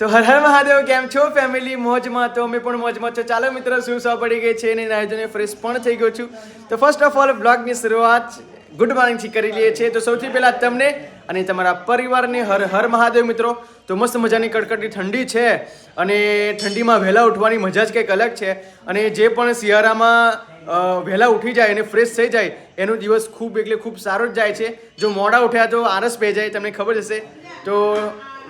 તો હર હર મહાદેવ, કેમ છો ફેમિલી મોજમાં તો અમે પણ મોજમાં છો. ચાલો મિત્રો, શું સવા પડી ગઈ છે અને નાયજોને ફ્રેશ પણ થઈ ગયો છું. તો ફર્સ્ટ ઓફ ઓલ બ્લોગની શરૂઆત ગુડ મોર્નિંગથી કરી લઈએ છીએ. તો સૌથી પહેલાં તમને અને તમારા પરિવારને હર હર મહાદેવ મિત્રો, તો મસ્ત મજાની કડકડતી ઠંડી છે અને ઠંડીમાં વહેલા ઉઠવાની મજા જ કંઈક અલગ છે. અને જે પણ શિયાળામાં વહેલા ઉઠી જાય અને ફ્રેશ થઈ જાય, એનો દિવસ ખૂબ એટલે ખૂબ સારો જ જાય છે. જો મોડા ઉઠ્યા તો આરસ પે જાય, તમને ખબર હશે. તો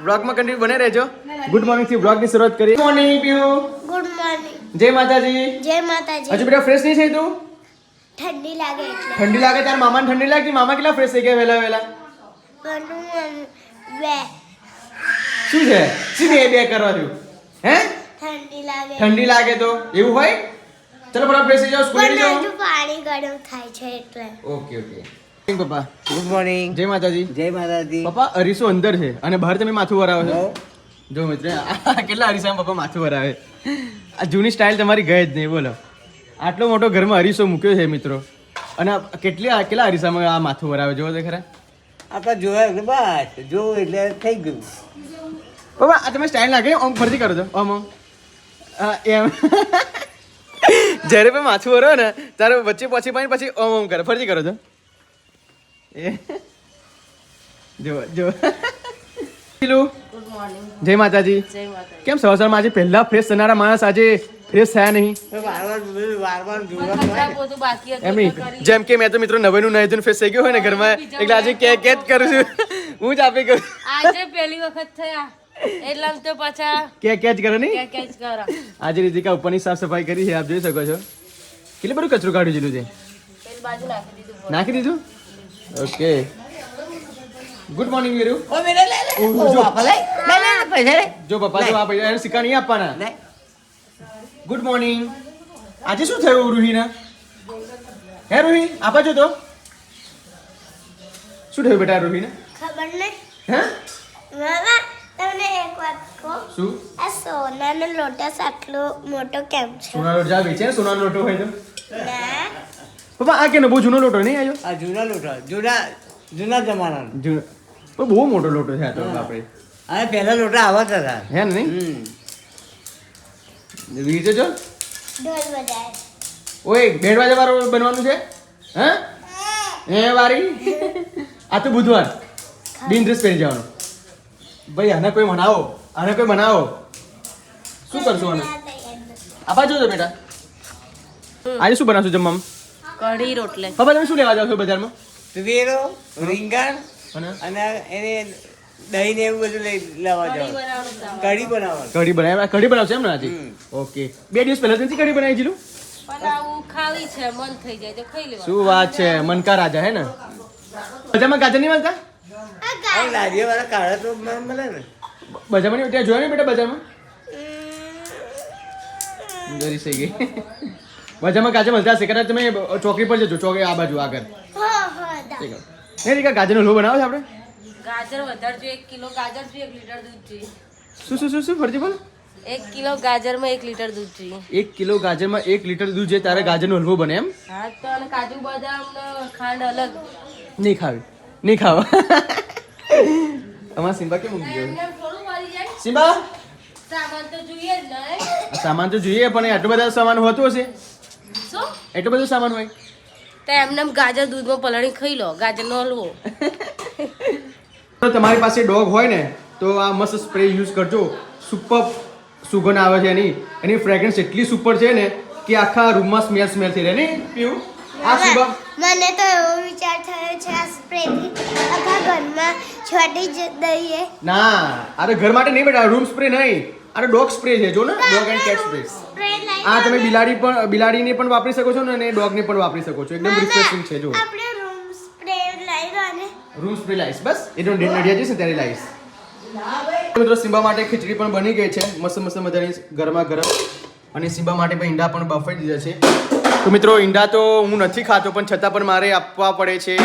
બ્લોગમાં કન્ટિન્યુ બને રહેજો. ગુડ મોર્નિંગથી બ્લોગની શરૂઆત કરીએ. મોર્નિંગ પીયુ ગુડ મોર્નિંગ જય માતાજી. જય માતાજી. હજુ બેટા ફ્રેશ નહીં થઈ તું? ઠંડી લાગે એટલે. ઠંડી લાગે તાર મામાને ઠંડી લાગતી? મામા કેટલા ફ્રેશ થઈ ગયા વહેલા વહેલા? પણ બે. શું છે? શું બે બે કરવા થયું હે? ઠંડી લાગે. ઠંડી લાગે તો? એવું હોય? ચલો બરાબર ફ્રેશ થઈ જાઓ સ્કૂલ જાઓ. પાણી ગરમ થાય છે એટલે. Okay okay. પપ્પા. ગુડ મોર્નિંગ જય માતાજી. જય માતાજી. પપ્પા અરીસો અંદર છે અને બહાર તમે માથું વરાવો છો. જો મિત્ર કેટલા અરીસામાં પપ્પા માથું વરાવે. આ જૂની સ્ટાઇલ તમારી ગઈ જ નહીં બોલો. આટલો મોટો ઘરમાં અરીસો મૂક્યો છે મિત્રો. અને આ કેટલી કેટલા અરીસામાં આ માથું વરાવે જોવો તો ખરા. આપણે જોયા બસ જો એટલે થઈ ગયું. પપ્પા આ તમે સ્ટાઇલ નાખી ઓમ ફરતી કરો છો. ઓમ ઓમ. એમ. જ્યારે પણ માથું વરો ને ત્યારે વચ્ચે પછી પાણી પછી ઓમ ઓમ કરે. ફરતી કરો છો. એ? જો જો. પેલું જય માતાજી. કેમ સવાર સવારમાં આજે પહેલા ફ્રેશ થનારા માણસ આજે ફ્રેશ થયા નહીં? વારવાર બધું વારવાર જોવા પડે. એમ જેમ કે મેં તો મિત્રો નવેનું નહેતું ફ્રેશ થઈ ગયું હોય ને ઘરમાં એટલે આજે કે કે જ કરું છું. હું જ આપી કરું. આજે પહેલી વખત થયા. એટલે આમ તો પાછા કે કે જ કરો નહીં? ક્યાં જ કરો. આજે રીતિકા ઉપરની સાફ સફાઈ કરી છે આપ જોઈ શકો છો. કેટલું બધું કચરો કાઢી દીધું છે પેલી બાજુ નાખી દીધું નાખી દીધું? ઓકે ગુડ મોર્નિંગ વીરુ ઓ મેરે લે લે. ઓ બાપા લે. લે લે લે, પૈસા લે. જો પપ્પા જો આ પૈસા એને સિક્કા નહીં આપવાના. લે. ગુડ મોર્નિંગ આજે શું થયું રૂહીને? હે રૂહી આપા જો તો. શું થયું બેટા રૂહીને? ખબર નહીં હે? મામા તમને એક વાત કહું? શું? આ સોનાનો લોટસ આટલો મોટો કેમ છે? સોનાનો લોટ જા વેચે ને સોનાનો લોટો હોય તો. ના. પપ્પા આ કેનો? બહુ જૂનો લોટો નહીં આવ્યો? આ જૂના લોટો. જૂના જૂના જમાનાનો. જૂનો. પણ બહુ મોટો લોટો છે આ તો આપણે આ પહેલા લોટા આવા હતા. હે ને નહીં? હમ. વીજે જો. ઢોલ બજાય ઓય બેડ વાજા વાળો બનવાનું છે? હે? હે. વારી? આ તો બુધવાર. બિન ડ્રેસ પહેરી જવાનું. ભાઈ આને કોઈ મનાવો? આને કોઈ મનાવો? શું કરશું આને? આપા જોજો જો બેટા. આજે શું બનાવશું જમવામાં? કઢી રોટલે. પપ્પા તમે શું લેવા જાવ છો બજારમાં? તુવેરો રીંગણ અને? અને એને દહીં ને એવું બધું લઈ લેવા જાવ. કઢી બનાવવા કઢી બનાવી કઢી બનાવશે એમ ને આજે ઓકે. બે દિવસ પહેલા નથી કઢી બનાવી દીધું ખાવી છે મન થઈ જાય તો ખાઈ લેવા શું વાત છે મનકા રાજા હે ને? બજારમાં ગાજર નહીં મળતા? લારીઓ વાળા કાઢે તો મળે ને. બજારમાં નહીં ત્યાં જોયા નહીં બેટા બજારમાં? ગરી થઈ ગઈ. બજારમાં કાજે મળતા હશે. કદાચ તમે ચોકડી પર જજો. ચોકડી આ બાજુ આગળ. હે. નહીં રીકા ગાજરનો લો બનાવો છે આપણે? ગાજર વધારે જોઈએ એક કિલો ગાજર જોઈએ એક લીટર દૂધ જોઈએ. શું શું શું શું? ફરજી બોલ. એક કિલો ગાજરમાં એક લીટર દૂધ જોઈએ. એક કિલો ગાજરમાં એક લીટર દૂધ છે તારે ગાજરનો હલવો બને એમ? હા તો અને કાજુ બદામ ને ખાંડ અલગ. નહીં ખાવી. નહીં ખાવા. અમાર સિમ્બા કેમ મૂકી ગયો? સિમ્બા? સામાન તો જોઈએ જ ને. સામાન તો જોઈએ પણ આટલું બધા સામાન હોતું હશે. શું? એટલો બધો સામાન હોય? તો એમને એમ ગાજર દૂધમાં પલાળી ખાઈ લો ગાજરનો હલવો તો તમારી પાસે ડોગ હોય ને તો આ મસ્ત સ્પ્રે યુઝ કરજો. સુપર સુગંધ આવે છે એની. એની ફ્રેગરન્સ એટલી સુપર છે ને કે આખા રૂમમાં સ્મેલ સ્મેલ થઈ રહે. ને પીવું આ સુગંધ? મને તો એવો વિચાર થયો છે આ સ્પ્રેથી આખા ઘરમાં છોડી જ દઈએ. ના અરે ઘર માટે નહીં બેટા રૂમ સ્પ્રે નહીં. અરે ડોગ સ્પ્રે છે જો ને ડોગ એન્ડ કેટ સ્પ્રે આ તમે બિલાડી પણ બિલાડીને પણ વાપરી શકો છો ને અને ડોગને પણ વાપરી શકો છો. એકદમ રિફ્રેશિંગ છે જો આપણે રૂમ સ્પ્રે લઈ અને રૂમ સ્પ્રે લાઈસ બસ. એ તો નડિયા જઈશ ને ત્યારે લાઈસ મિત્રો સિમ્બા માટે ખીચડી પણ બની ગઈ છે. મસ્ત મસ્ત મજાની ગરમા ગરમ. અને સિમ્બા માટે પણ ઈંડા પણ બફાઈ દીધા છે. તો મિત્રો ઈંડા તો હું નથી ખાતો પણ છતાં પણ મારે આપવા પડે છે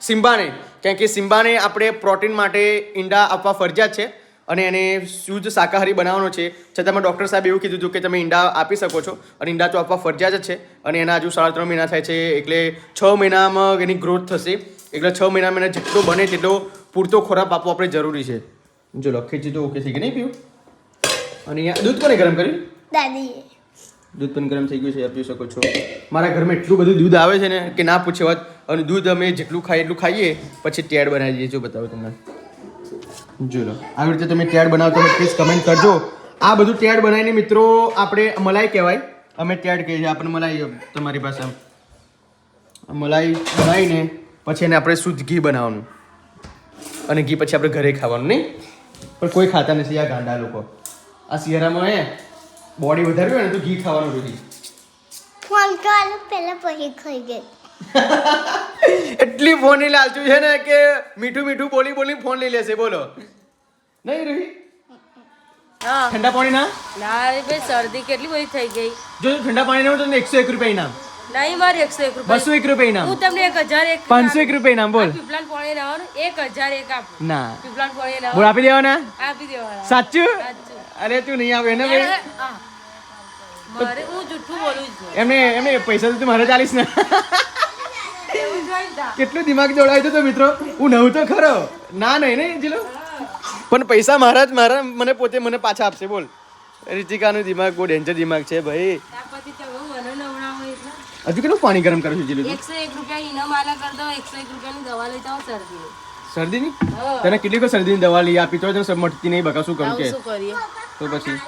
સિમ્બાને કારણ કે સિમ્બાને આપણે પ્રોટીન માટે ઈંડા આપવા ફરજિયાત છે. અને એને શુદ્ધ શાકાહારી બનાવવાનો છે. છતાં પણ ડૉક્ટર સાહેબ એવું કીધું હતું કે તમે ઈંડા આપી શકો છો અને ઈંડા તો આપવા ફરજિયાત જ છે. અને એના હજુ સાડા ત્રણ મહિના થાય છે એટલે છ મહિનામાં એની ગ્રોથ થશે. એટલે છ મહિનામાં એને જેટલો બને તેટલો પૂરતો ખોરાક આપવો આપણે જરૂરી છે. જો લખી તો ઓકે થઈ ગઈ નહીં પીવું? અને અહીંયા દૂધ કોને ગરમ કર્યું? દાદીએ. દૂધ પણ ગરમ થઈ ગયું છે પી શકો છો. મારા ઘરમાં એટલું બધું દૂધ આવે છે ને કે ના પૂછે વાત. અને દૂધ અમે જેટલું ખાઈએ એટલું ખાઈએ પછી ટેડ બનાવી દઈએ. જો બતાવો તમને. જો આવી રીતે તમે ટેડ બનાવતો હોય પ્લીઝ કમેન્ટ કરજો. આ બધું ટેડ બનાવીને મિત્રો આપણે મલાઈ કહેવાય. અમે ટેડ કહીએ છીએ આપણે મલાઈ તમારી પાસે મલાઈ બનાવીને પછી એને આપણે શુદ્ધ ઘી બનાવવાનું. અને ઘી પછી આપણે ઘરે ખાવાનું, નહીં? પણ કોઈ ખાતા નથી આ ગાંડા લોકો. આ શિયાળામાં એ બોડી વધારવી હોય ને તો ઘી ખાવાનું રોજી ફોન પહેલા પછી ખાઈ ગઈ. એટલી ફોનની લાલચું છે ને કે મીઠું મીઠું બોલી બોલી ફોન લઈ લેશે બોલો. નહીં રોહી? ઠંડા પાણી ના? ના રે ભાઈ શરદી કેટલી બધી થઈ ગઈ. જો ઠંડા પાણી ના તમને એકસો એક રૂપિયા ઇનામ નહીં મારે એકસો એક રૂપિયા. બસો એક રૂપિયા ઇનામ હું તમને એક હજાર એક પાંચસો એક રૂપિયા ઇનામ બોલ. પીપલાન પાણી લાવવાનું એક હજાર એક આપ. ના. પીપલાન પાણી બોલ આપી દેવાના? આપી દેવાના. સાચું. અરે તું નહીં આવે ને ભાઈ. મારે હું જુઠ્ઠું બોલું છું. એમને એમને પૈસા તો મારે ચાલીસ ને. કેટલું દિમાગ દોડાવ્યું તો મિત્રો? હું નવું તો ખરો. ના નહીં ને જીલો. પણ પૈસા મારા જ મારા મને પોતે મને પાછા આપશે બોલ. રિતિકાનું દિમાગ બહુ ડેન્જર દિમાગ છે ભાઈ. હજુ કેટલું પાણી ગરમ કરું છું જીલું? એકસો એક રૂપિયા ઇનામ આલા કરી દો એકસો એક રૂપિયાની દવા લઈ જાઓ શરદીની? શરદીની તને કેટલી કો શરદીની દવા લઈ આપી? તો તને મટતી નહીં બકા શું કરું કે. તો પછી?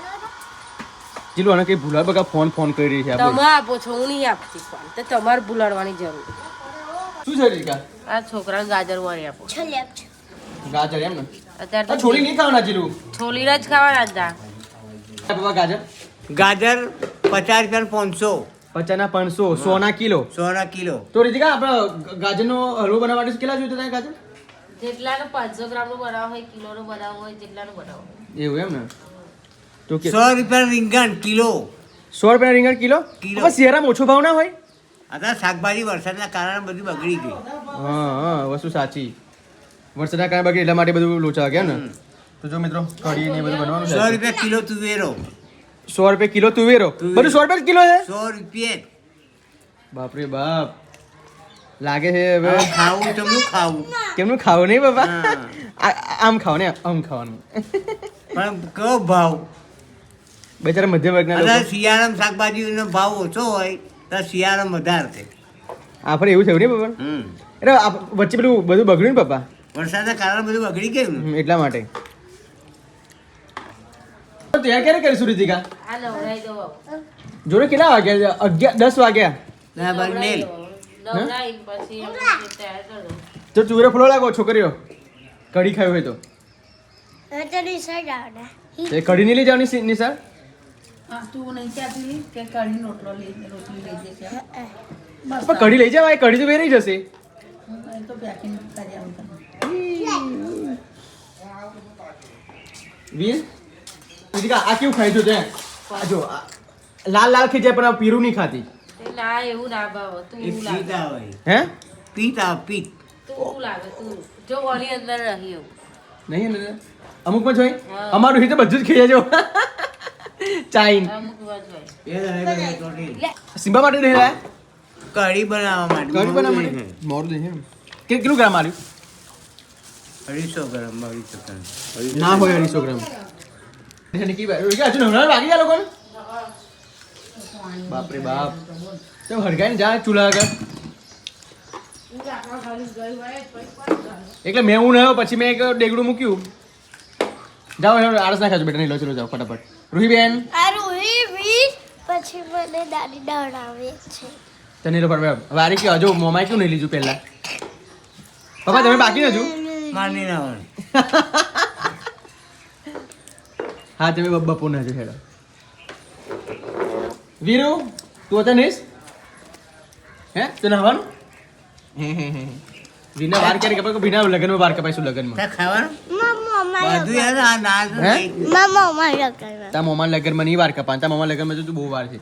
જીલું આને કઈ ભૂલા બકા ફોન ફોન કરી રહી છે તમે આપો છો હું નહીં આપતી ફોન. તો તમારે ભૂલાડવાની જરૂર શું છે રીકા? આ છોકરાને ગાજર વાળી આપો. છોલે આપજો ગાજર એમ ને? અત્યારે તો છોલી નહીં ખાવાના જીલું? છોલી જ ખાવાના હતા બાબા ગાજર? ગાજર પચાસ રૂપિયા પાંચસો. પચાસના પાંચસો સોના કિલો. સોના કિલો. તો રીતિકા આપણે ગાજરનો હલવો બનાવવા માટે કેટલા જોઈએ તને ગાજર? જેટલાનો પાંચસો ગ્રામનો બનાવો હોય કિલોનો બનાવો હોય જેટલાનો બનાવો એવું એમ ને? તો કે સો રૂપિયા રીંગણ કિલો. સો રૂપિયા રીંગણ કિલો? કિલો. પણ ઓછો ભાવ ના હોય? અત્યારે શાકભાજી વરસાદના કારણે બધી બગડી ગઈ હા હા વસ્તુ સાચી. વરસાદના કારણે બગડી એટલા માટે બધું લોચા ગયા ને. તો જો મિત્રો કઢી ને બધું બનવાનું સો રૂપિયા કિલો તુવેરો સો રૂપિયા કિલો તુવેરો. બધું સો રૂપિયા કિલો છે? સો રૂપિયા. બાપરે બાપ. લાગે છે હવે ખાવું તમને ખાવું. કેમનું ખાવું નહીં બાપા? આમ ખાવ ને આમ ખાવાનું. પણ કયો ભાવ? બચારા મધ્યમ વર્ગના શિયાળામાં શાકભાજીનો ભાવ ઓછો હોય. તો શિયાળામાં વધારે છે. આપણે એવું થયું ને બાબા હમ. એટલે વચ્ચે પેલું બધું બગડ્યું ને પપ્પા વરસાદના કારણે બધું બગડી ગયું એટલા માટે. તો ત્યાં ક્યારે કરીશું રીતિકા? જોડે કેટલા વાગ્યા અગિયાર દસ વાગ્યા? તો ચૂરે ફૂલો લાગો છોકરીઓ. કઢી ખાવી હોય તો. કઢી નહીં લઈ જવાની સી- નિશા તું નહીં કહેતી કે કઢી રોટલો લઈ રોટલી લઈ જશે બસ પણ કઢી લઈ જવાય કઢી તો વેરી જશે. એ તો પેકિંગ કરી આવું વીર આ કેવું ખાઈ છો તે? આ જો લાલ લાલ ખીચાય પણ આ પીરું નહીં ખાતી. ના એવું ના ભાવ તું લાગે. હે? પીત આવે પીત તું લાગે તું જો ઓલી અંદર રહી એવું. નહીં ને અમુકમાં જોઈ? હા. અમારું રીતે બધું જ ખાઈ જો ચાઈન અમુક વાત હોય એ રહે બધે ચોટી. લે સિમ્બા માટે નહીં લાયા? કઢી બનાવવા માટે. કઢી બનાવવા માટે. મોરું દહીં એમ. કે કેટલું ગ્રામ આલ્યું? અઢીસો ગ્રામ અઢીસો ગ્રામ. ના હોય અઢીસો ગ્રામ. નિકી ભાઈ હજુ નવરા વાગી ગયા લોકોને. બાપરે બાપ. તો હડકાઈને જા ચૂલા આગળ. એટલે મેં હું નયો પછી મેં એક ડેગડું મૂક્યું. જાઓ હેડો, આળસ ના ખાજો બેટા નહીં લો ચલો જાઓ ફટાફટ. રૂહીબેન? આ રૂહી વીસ પછી મને દાદી દવડાવે છે. તને ફટાફટ વારી કે હજુ મોમાય ક્યું નહીં લીધું પહેલા? પપ્પા તમે બાકી ન હજુ? માની ના હોય હા તમે બપ- બપોર ના હજુ હેડો. વીરુ તું હતા નહીશ હે તું નહાવાનું હે હે હે. વિના વાર ક્યારે કપાય વિના લગ્નમાં વાર કપાઈશું લગ્નમાં? ખાવાનું? બધું યાર આ ના તો તા મોમાં લગ્નમાં નહીં વાર કપાન તા મોમાં લગ્નમાં તો તું બહુ વાર છે.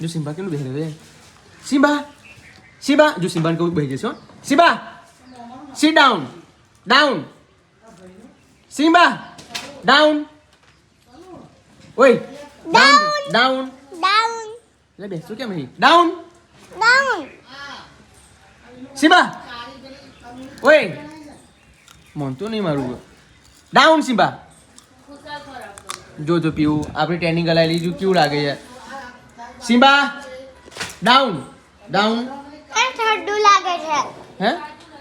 જો સિમ્બા કેટલું બેહરે રે? સિમ્બા સિમ્બા જો સિમ્બાને કહું બેહી જશો Simba sit down down Simba down ઓય ડાઉન ડાઉન ડાઉન લે બેસો કેમ અહીં? ડાઉન ડાઉન સિમ્બા ઓય મોનતો નહીં મારું. Down Simba. જો જો પીવું આપણી ટ્રેનિંગ હલાવી લીધું કેવું લાગે છે? સિમ્બા ડાઉન ડાઉન આ ઠંડુ લાગે છે. હે?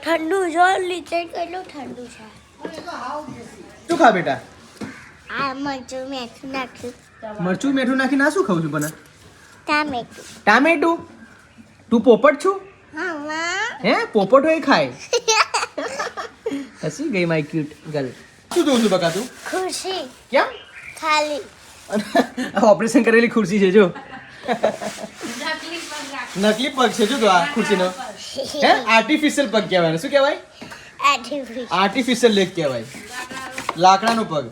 ઠંડુ જો લીધે કેટલું ઠંડુ છે. શું ખા બેટા? આ મરચું મેઠું નાખ્યું. મરચું મીઠું નાખી ના શું ખાવું છું પણ? ટામેટું. ટામેટું? તું પોપટ છું? હા હે. પોપટ હોય ખાય. હસી ગઈ માય ક્યુટ ગર્લ શું જોઉં છું બકા તું ખુરશી કેમ ખાલી ઓપરેશન કરેલી ખુરશી છે જો. નકલી પગ છે જો તો આ ખુરશીનો. હે? આર્ટિફિશિયલ પગ કહેવાય શું કહેવાય? આર્ટિફિશિયલ લેગ કહેવાય. લાકડાનો પગ.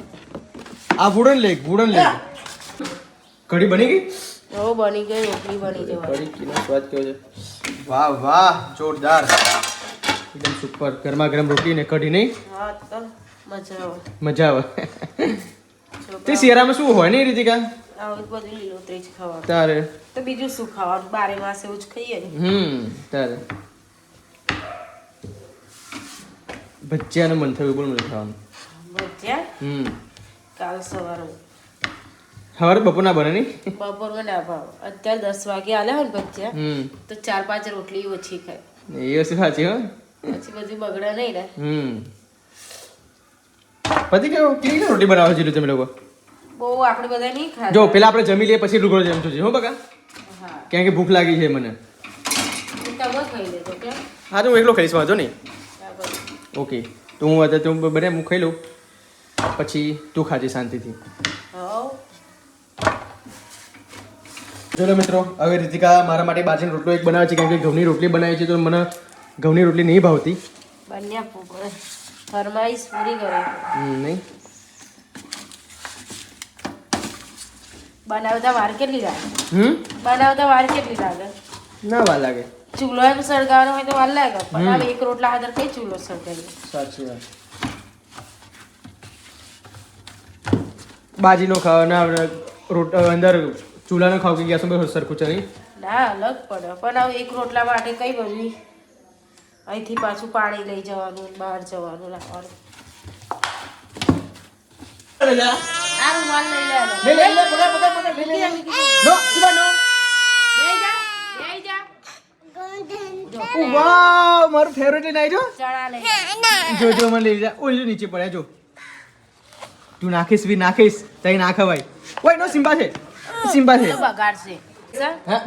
આ વુડન લેગ વુડન લેગ કઢી બની ગઈ? ઓ બની ગઈ રોટલી બની જવા કઢી કીનો સ્વાદ કેવો છે? વાહ વાહ જોરદાર. એકદમ સુપર ગરમા ગરમ રોટલી ને કઢી નહીં? હા તો મજા આવે. મજા આવે. તે શિયાળામાં શું હોય ને રીતિકા? બધું લીલોતરી જ ખાવાનું. તારે? તો બીજું શું ખાવાનું? બારે માસ એવું જ ખાઈએ હમ તારે. ભજીયાનું મન થયું બોલ મને ખાવાનું. ભજીયા? હમ. કાલ સવારે. સવારે બપોરના બને નહીં? બપોર ના ભાવ. અત્યારે દસ વાગે આલે હોય ને ભજીયા હમ. તો ચાર પાંચ રોટલી ઓછી ખાય. એ વસ્તુ સાચી હો. પછી બધું બગડે નહીં ને. હમ. પતિ કેવું કેવી રોટી બનાવે છે તમે લોકો? બહુ આપણે બધા નહીં ખાતા જો પેલા આપણે જમી લઈએ પછી લુગડો જમશું છે હો બકા? કેમ કે ભૂખ લાગી છે મને. કેમ હા તો હું એકલો ખાઈશ વાંધો નહીં. ઓકે. તો હું અત્યારે તું બને હું ખાઈ લઉં. પછી તું ખાજે શાંતિથી. ચલો મિત્રો હવે રીતિકા મારા માટે બાજરીનો રોટલો એક બનાવે છે. કારણ કે ઘઉંની રોટલી બનાવી છે તો મને ઘઉંની રોટલી નહીં ભાવતી. બન્યા ફરમાઈશ પૂરી કરો નહીં? બનાવતા વાર કેટલી લાગે? હમ? બનાવતા વાર કેટલી લાગે? ના વાર લાગે. ચૂલો એમ સળગાવવાનો હોય તો વાર લાગે પણ હવે એક રોટલા હાજર કઈ ચૂલો સળગાવીએ? સાચી વાત. બાજીનો ખાવાના રોટ અંદર ચૂલાનો ખાવ કે ગેસ ઉપર સરખું છે ના અલગ પડે પણ હવે એક રોટલા માટે કઈ બધી અહીંથી પાછું પાણી લઈ જવાનું બહાર જવાનું લાવવાનું. આ રૂમાલ લઈ લેવાનો. લે, લે, લે, પકડ, પકડ, પકડ, લે, લે, લે. નો, સીધા નો. બેહી જા બેહી જા ઓ, વાવ, મારું ફેવરેટ લઈને આવી જો. મને લઈ જા. નીચે પડ્યા જો. તું નાખીશ બી નાખીશ તઈ નાખવાય ઓય નો સિમ્બા છે. સિમ્બા છે. બગાડશે.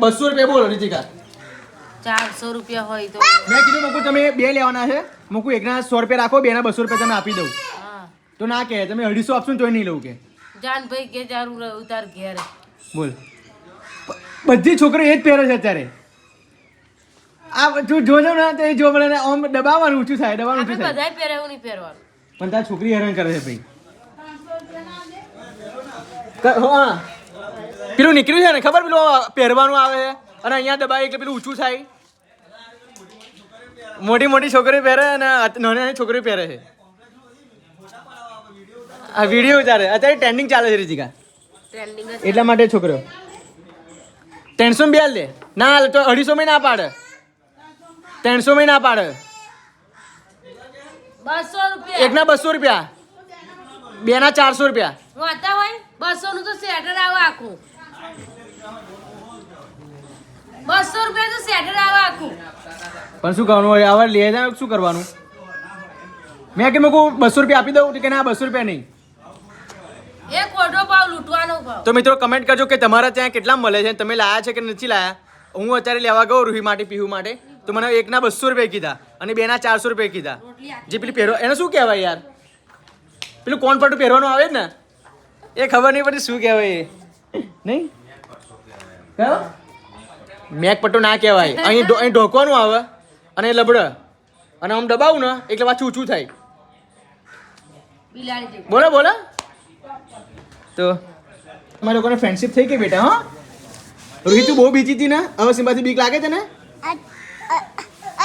બસો રૂપિયા બોલો રીતિકા. ચારસો રૂપિયા હોય તો. મેં કીધું મૂકું તમે બે લેવાના છે. મૂકું એકના સો રૂપિયા રાખો બેના બસો રૂપિયા તમે આપી દઉં. તો ના કે તમે અઢીસો આપશો ને તોય નહીં લઉં કે. જાન ભાઈ કે જારું રહ્યું તાર ઘેર. બોલ. બધી છોકરીઓ એ જ પહેરે છે અત્યારે. આ તું જોજો ને તો એ જો મને આમ દબાવવાનું ઊંચું થાય દબાવવાનું ઊંચું થાય. બધાય પહેરે નહીં પહેરવાનું. પણ તાર છોકરી હેરાન કરે છે ભાઈ. હા. પેલું નીકળ્યું છે ને ખબર પેલું પહેરવાનું આવે છે? અને અહીંયા દબાય એટલે પેલું ઊંચું થાય. મોટી મોટી છોકરી પહેરે અને નાની નાની છોકરી પહેરે છે. આ વીડિયો ઉતારે. અત્યારે ટ્રેન્ડિંગ ચાલે છે રીતિકા. એટલા માટે છોકરો ત્રણસો બે લે ના હાલ તો અઢીસો માં ના પાડે. ત્રણસો માં ના પાડે. એકના બસો રૂપિયા. બે ના ચારસો રૂપિયા. બસો નું? તો સેટર આવે આખું. બસો રૂપિયા તો સેટર આવે આખું. પણ શું કરવાનું હોય? આવા લઈ જાય શું કરવાનું? મેં કે મેં બસો રૂપિયા આપી દઉં કે ના બસો રૂપિયા નહીં. એ ખોટો ભાવ લૂંટવાનો ભાવ તો મિત્રો કમેન્ટ કરજો કે તમારા ત્યાં કેટલા મળે છે તમે લાયા છે કે નથી લાયા? હું અત્યારે લેવા ગયો રૂહી માટે પીહુ માટે. તો મને એકના બસો રૂપિયા કીધા અને બેના ચારસો રૂપિયા કીધા. જે પેલી પહેરો એને શું કહેવાય યાર? પેલું કોણ પટું પહેરવાનું આવે જ ને? એ ખબર નહીં પડી શું કહેવાય એ. નહીં? કયો મેક પટ્ટો ના કહેવાય. અહીં અહીં ઢોકવાનું આવે અને લબડ. અને આમ દબાવું ને એટલે પાછું ઊંચું થાય. બોલો બોલો. તો તમારા લોકોને ફ્રેન્ડશિપ થઈ ગઈ બેટા હા? રોહિત તું બહુ બીજી હતી ને? હવે સિમ્બાથી બીક લાગે છે ને?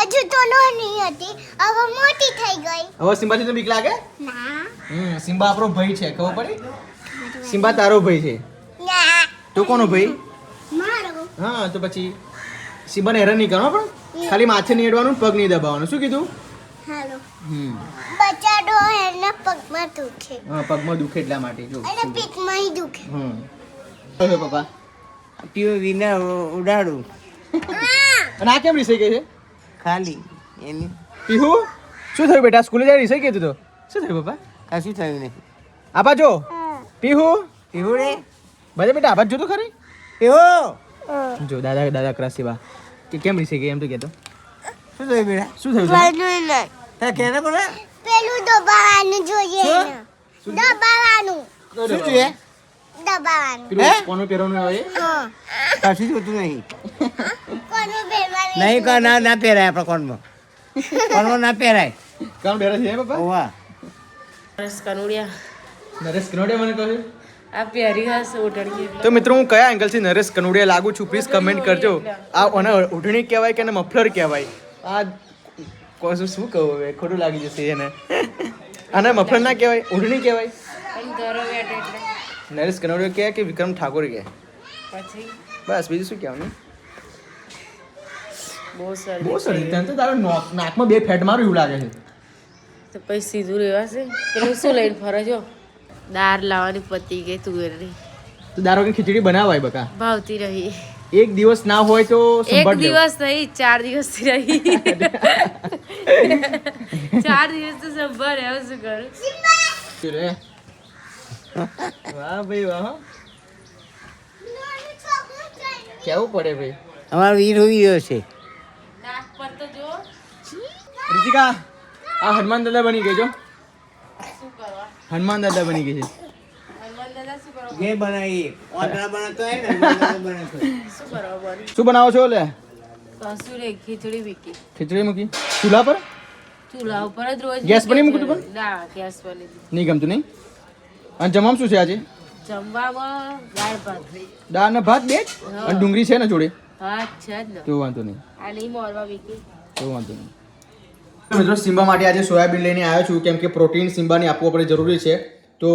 હજુ તો નાની હતી. હવે મોટી થઈ ગઈ. હવે સિમ્બાથી તો બીક લાગે? ના. હમ સિમ્બા આપણો ભાઈ છે ખબર પડી? સિમ્બા તારો ભાઈ છે. ના. તો કોનો ભાઈ? હા તો પછી સિમ્બાને હેરાન નહીં કરો પણ. ખાલી માથે નહીં અડવાનું પગ નહીં દબાવવાનું. શું કીધું? હાલો. હમ. બચાડો એના પગમાં દુખે. હા, પગમાં દુખે એટલા માટે જો. અને પીઠમાં દુખે. હમ. પપ્પા. પીઓ વિના ઉડાડું. અને આ કેમ રીસાઈ ગઈ છે? ખાલી. એની. પીહુ? શું થયું બેટા? સ્કૂલે જાય રીસાઈ ગઈ તું તો? શું થયું પપ્પા? કશું થયું નહીં. આપા જો. પીહુ? પીહુ રે? બધા બેટા આભાર જો તો ખરી? પીવું જો દાદા દાદા ક્રાસી બા. કે કેમ રીસાઈ ગઈ એમ તો કહેતો શું થયું બેટા? શું થયું? બનું નહીં તારે કેને? બોલે પેલું દબાવવાનું જોઈએ. દબાવવાનું. શું જોઈએ? દબાવવાનું. પેલું કોનું પહેરવાનું હોય હા. કશું જોતું નહીં? કોનું પહેરવાનું નહીં કા ના ના પહેરાય આપણા કોનમાં કોનમાં ના પહેરાય. છે પપ્પા? સરસ કનુડિયા. નરેશ કનોડિયા મને કહ્યું તો મિત્રો હું કયા એંગલથી નરેશ કનોડિયા લાગુ છું પ્લીઝ કમેન્ટ કરજો. આ અને ઉઢણી કહેવાય કે મફલર કહેવાય? આ કોશું શું કહું હવે? ખોટું લાગી જશે એને. આને મફલર ના કહેવાય? ઉઢણી કહેવાય? નરેશ કનોડિયા કહે કે વિક્રમ ઠાકોર કહે. પછી? બસ બીજું શું કહેવાનું? બહુ સરસ બહુ સરસ. તને તો તારો નોક- નાકમાં બે ફેટ મારું એવું લાગે છે. તો પછી સીધું રહેવાશે? પેલું શું લઈને ફરજો દાળ લાવવાની પતી ગઈ તુવેરની. તો દારો કે ખીચડી બનાવાય બકા. ભાવતી રહી. એક દિવસ ના હોય તો એક દિવસ નહીં ચાર દિવસ રહી. ચાર દિવસ તો સંભાળ હવે શું કરું? રે. વાહ ભાઈ વાહ કેવું પડે ભાઈ? અમારો વીર હોવી ગયો છે. નાક પર તો જો રીતિકા આ હનુમાન દાદા બની ગઈ જો. હનુમાન દાદા બની ગઈ છે. શું જે બનાવી ને શું શું છો લે? કશું રે ખીચડી વીકી. ખીચડી મૂકી. ચૂલા પર? ચૂલા ઉપર જ રોજ ગેસ પર મૂકતું છે. ના ગેસ પર નહીં નહીં ગમતું નહીં? અને જમવામાં શું છે આજે? જમવામાં દાળ ભાત. દાળ ને ભાત બે અને ડુંગળી છે ને જોડે? હા છે જ ને. તો વાંધો નહીં. આ નહીં મોરવા વીકી. તો વાંધો નહીં. મિત્રો સિમ્બા માટે આજે સોયાબીન લઈને આવ્યો છું. કેમ કે પ્રોટીન સિમ્બાને આપવું આપણે જરૂરી છે. તો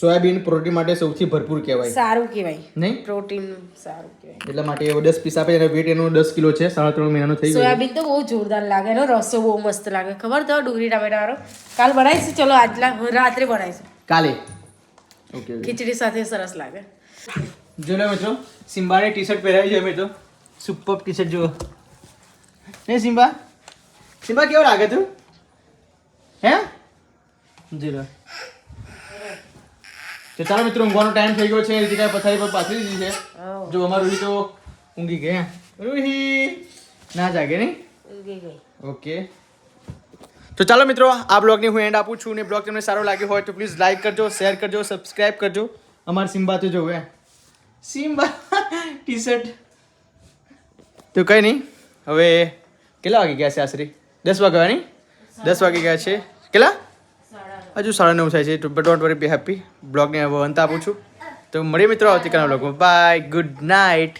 સોયાબીન પ્રોટીન માટે સૌથી ભરપૂર કહેવાય. સારું કહેવાય. નહીં? પ્રોટીન સારું કહેવાય. એટલા માટે એવો દસ પીસ આપે એનો વેટ એનો દસ કિલો છે. સાડા ત્રણ મહિનાનો થઈ ગયો સોયાબીન તો બહુ જોરદાર લાગે. એનો રસો બહુ મસ્ત લાગે. ખબર તો ડુંગળી ટામેટા વાળો? કાલ બનાવીશું. ચલો આજલા રાત્રે બનાવીશું. કાલે. ઓકે ખીચડી સાથે સરસ લાગે. જો લે મિત્રો સિમ્બાની ટી શર્ટ પહેરાવી છે અમે તો સુપર ટી શર્ટ જુઓ. નહીં સિમ્બા? સિમ્બા કેવો લાગે તું? હે? જીરો તો ચાલો મિત્રો ઊંઘવાનો ટાઈમ થઈ ગયો છે. રીતિકા પથારી પર પાથરી દીધી છે. જો અમારું રૂહી તો ઊંઘી ગયા રૂહી! ના જાગે નહીં? ઓકે. તો ચાલો મિત્રો આ બ્લોગની હું એન્ડ આપું છું ને બ્લોગ તમને સારો લાગ્યો હોય તો પ્લીઝ લાઈક કરજો શેર કરજો સબસ્ક્રાઈબ કરજો. અમારા સિમ્બા તો જોવે સિમ્બા? ટી શર્ટ તો કંઈ નહીં. હવે કેટલા વાગે ગયા છે આશરે? દસ નહીં દસ વાગે ગયા છે. કેટલા? હજુ સાડા નવ થાય છે ડોન્ટ વરી બી હેપી બ્લોગને અંત આપું છું. તો મળીએ મિત્રો આવતીકાલના બ્લોગમાં બાય ગુડ નાઇટ